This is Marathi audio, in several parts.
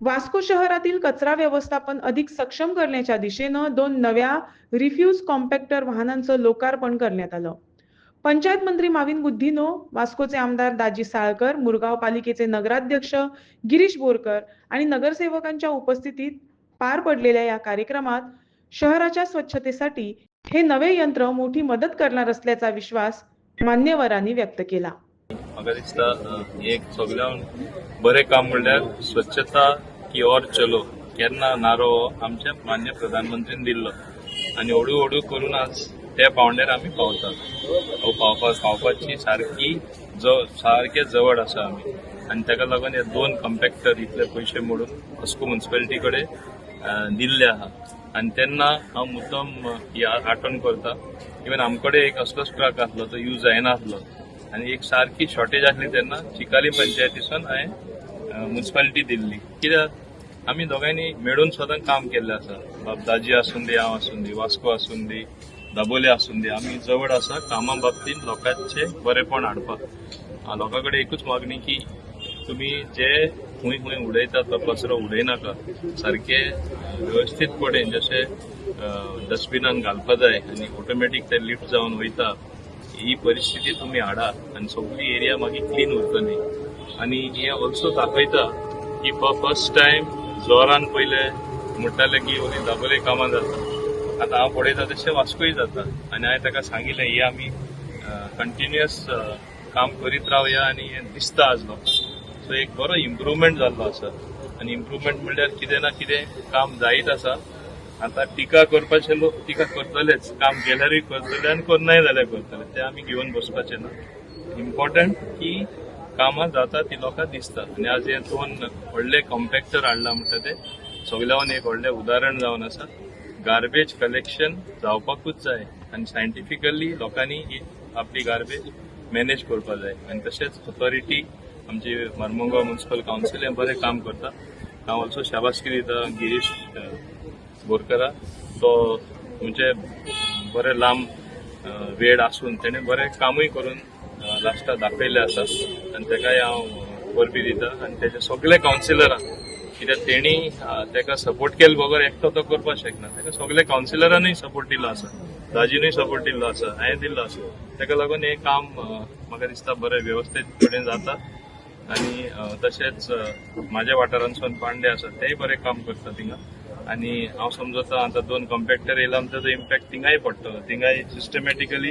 वास्को शहरातील कचरा व्यवस्थापन अधिक सक्षम करण्याच्या दिशेनं दोन नव्या रिफ्यूज कॉम्पॅक्टर वाहनांचं लोकार्पण करण्यात आलं. पंचायत मंत्री माविन बुद्धिनो वास्कोचे आमदार दाजी साळकर मुरगाव पालिकेचे नगराध्यक्ष गिरीश बोरकर आणि नगरसेवकांच्या उपस्थितीत पार पडलेल्या या कार्यक्रमात शहराच्या स्वच्छतेसाठी हे नवे यंत्र मोठी मदत करणार असल्याचा विश्वास मान्यवरांनी व्यक्त केला. म्हाका दिसता एक सगळ्यान बरें काम म्हणल्यार स्वच्छता की ओर चलो केन्ना नारो हो आमच्या मान्य प्रधानमंत्रीन दिल्लो. आनी हळू हळू करून आज त्या पावंड्यार आमी पावतात. पावपा पावपाची सारकी ज सारके जवळ आसा आमी आनी ताका लागून हे दोन कम्पॅक्टर इतले पयशे मोडून वास्को म्युन्सिपालिटी कडेन दिल्ले आहा. आनी तेन्ना हांव मुद्दम ही आठवण करता. इवन आमकडे एक असलोच ट्रक आसलो तो यूज जायनासलो आनी एक सारकी शॉर्टेज आसली तेन्ना चिकाली पंचायतीसून हांवें म्युन्सिपालिटी दिल्ली. कित्याक आमी दोगांयनी मेळून सदां काम केल्लें आसा बाबदाजी दाजी आसून दी हांव आसूं दी वास्को आसूं दी दाबोले आसूं दी आमी जवळ आसा कामा बाबतींत लोकांचे बरेपण हाडपाक लोकां कडेन एकूच मागणी की तुमी जे खूंय खूंय उडयतात तो कचरो उडयनाका सारके व्यवस्थीतपणे जशे डस्टबिनान घालपा जाय आनी ऑटोमॅटीक ते लिफ्ट जावन वयता ही परिस्थिती तुम्ही हाडात आणि सगळी एरिया मागीर क्लीन उरतली आणि हे ऑल्सो दाखयता की फर्स्ट टाइम जोरान पयले म्हणटाले की ओली दाबोले कामां जाता आतां हांव पळयता तशें वास्कोय जाता आनी हांवें ताका सांगिल्लें हे आमी कंटिन्युअस काम करीत रावया आनी हें दिसता आज लोकांक सो एक बरो इम्प्रुवमेंट जाल्लो आसा आनी इम्प्रुवमेंट म्हणल्यार कितें ना कितें काम जायत आसा आता टिका करपाचे लोक टिका करतलेच काम केल्यारूय करतले आनी करनाय जाल्यार करतले ते आमी घेवन बसपाचे ना. इम्पॉर्टंट की कामां जाता ती लोकांक दिसता आनी आज हे दोन व्हडले कॉम्पॅक्टर हाडला म्हणटा ते. सगळ्यावन एक व्हडलें उदाहरण जावन आसा गार्बेज कलेक्शन जावपाकूच जाय आनी सायंटिफिकली लोकांनी आपली गार्बेज मॅनेज करपाक जाय. आनी तशेंच ऑथॉरिटी आमची मर्मुगांव म्युन्सिपल कावन्सील हें बरें काम करता हांव ऑल्सो शाबासकी दिता गिरीश बोरकरा. तो म्हणजे बरे लांब वेळ आसून तेणें बरें कामूय करून लास्टाक दाखयलें आसा आनी तेकाय हांव वरवी दिता आनी तेजे सगळे कावन्सिलरांक कित्याक तेणी तेका सपोर्ट केले बगर एकटो तो करपाक शकना तेका सगळे कावन्सिलरांनीय सपोर्ट दिलो आसा दाजीनूय सपोर्ट दिल्लो आसा हांवें दिल्लो आसा तेका लागून हें काम म्हाका दिसता बरें वेवस्थीत कडेन जाता आनी तशेंच म्हाज्या वाठारांतसून पांडे आसा तेय बरें काम करता थिंगा आनी हांव समजता आतां दोन कॉम्पॅक्टर येयला म्हणटा तो इम्पॅक्ट थिंगाय पडटलो थिंगाय सिस्टमॅटिकली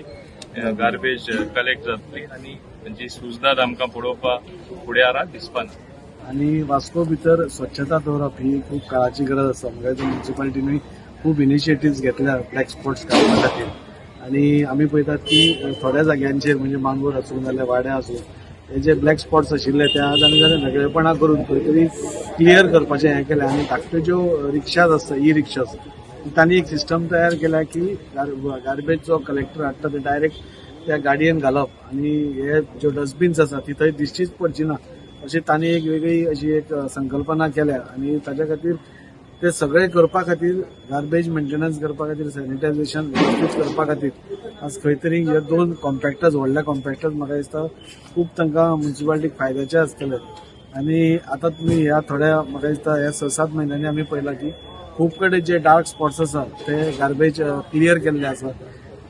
गार्बेज कलेक्ट जातली आनी जी सुजनात आमकां पळोवपाक फुडें दिसपा ना आणि वास्को भितर स्वच्छता दवरप ही खूप काळाची गरज आसा म्हणजे म्युन्सिपालिटीनूय खूप इनिशिएटिव्ह घेतल्या ब्लॅक स्पॉट्स काडपा खातीर आणि आम्ही पळयतात की थोड्या जाग्यांचेर म्हणजे मांगूर आसूं नाजाल्यार वाड्या आसूं हे जे ब्लॅक स्पॉट्स आशिल्ले ते आज आमी जाल्यार वेगळेपणा करून खंय तरी क्लियर करपाचें हें केलें. आनी धाकट्यो ज्यो रिक्षाज आसता ई रिक्षाज तांणी एक सिस्टम तयार केला की गार्बेज जो कलेक्टर हाडटा ते डायरेक्ट त्या गाडयेन घालप. आनी हे ज्यो डस्टबिन्स आसा ती थंय दिश्टीच पडची ना. अशी तांणी एक वेगळी अशी एक संकल्पना केल्या. आनी ताच्या खातीर ते सगळे करपा खातीर गार्बेज मेंटेनन्स करपा खातीर सॅनिटायझेशन व्यवस्थीत करपा खातीर आज खंय तरी हे दोन कॉम्पॅक्टर्स व्हडल्या कॉम्पॅक्टर्स म्हाका दिसता खूब तांकां म्युन्सिपाल्टीक फायद्याचे आसतले. आनी आतां तुमी ह्या थोड्या म्हाका दिसता ह्या स सात म्हयन्यांनी आमी पळयला की खूब कडेन जे डार्क स्पॉट्स आसा ते गार्बेज क्लियर केल्ले आसा.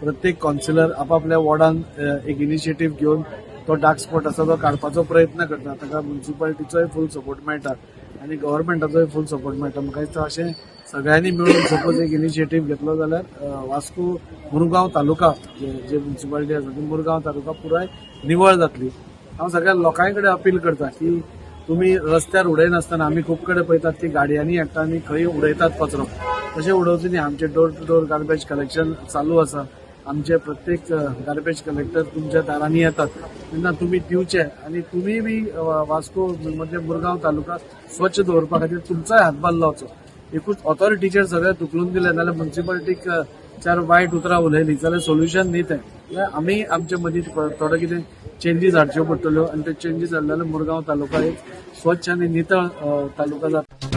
प्रत्येक कावन्सिलर आपापल्या वॉर्डान एक इनिशिएटीव्ह घेवन तो डार्क स्पॉट आसा तो काडपाचो प्रयत्न करता ताका म्युन्सिपाल्टीचोय फूल सपोर्ट मेळटा. आनी गव्हर्मेंटाचोय फूल सपोर्ट मेळटा म्हाका दिसता अशें सगळ्यांनी मेळून सपोज एक इनिशिएटीव घेतलो जाल्यार वास्को मुरगांव तालुका जे जे आसा ती मुरगांव तालुका पुराय निवळ जातली. हांव सगळ्या लोकांय कडेन अपील करता की तुम्ही रस्त्यार उडयनासतना आमी खूब कडेन पळयतात ती गाडयांनी हाडटा आनी खंय उडयतात कचरो. तशें उडोवचें न्ही आमचे door to door garbage collection चालू आसा आमचे प्रत्येक गार्बेज कलेक्टर तुमच्या दारांनी येतात. तेन्ना तुमी दिवचे आनी तुमी बी वास्को म्हणजे मुरगांव तालुका स्वच्छ दवरपा खातीर तुमचोय हातभार लावचो. एकूच ऑथॉरिटीचेर सगळें धुकलून दिलें जाल्यार म्युन्सिपालिटीक चार वायट उतरां उलयलीं. जाल्यार सोल्युशन न्ही तें जाल्यार आमी आमचे मदीं थोडे कितें चेंजीस हाडच्यो पडटल्यो आनी ते चेंजीस हाडले जाल्यार मुरगांव तालुका एक स्वच्छ आनी नितळ तालुका जाता.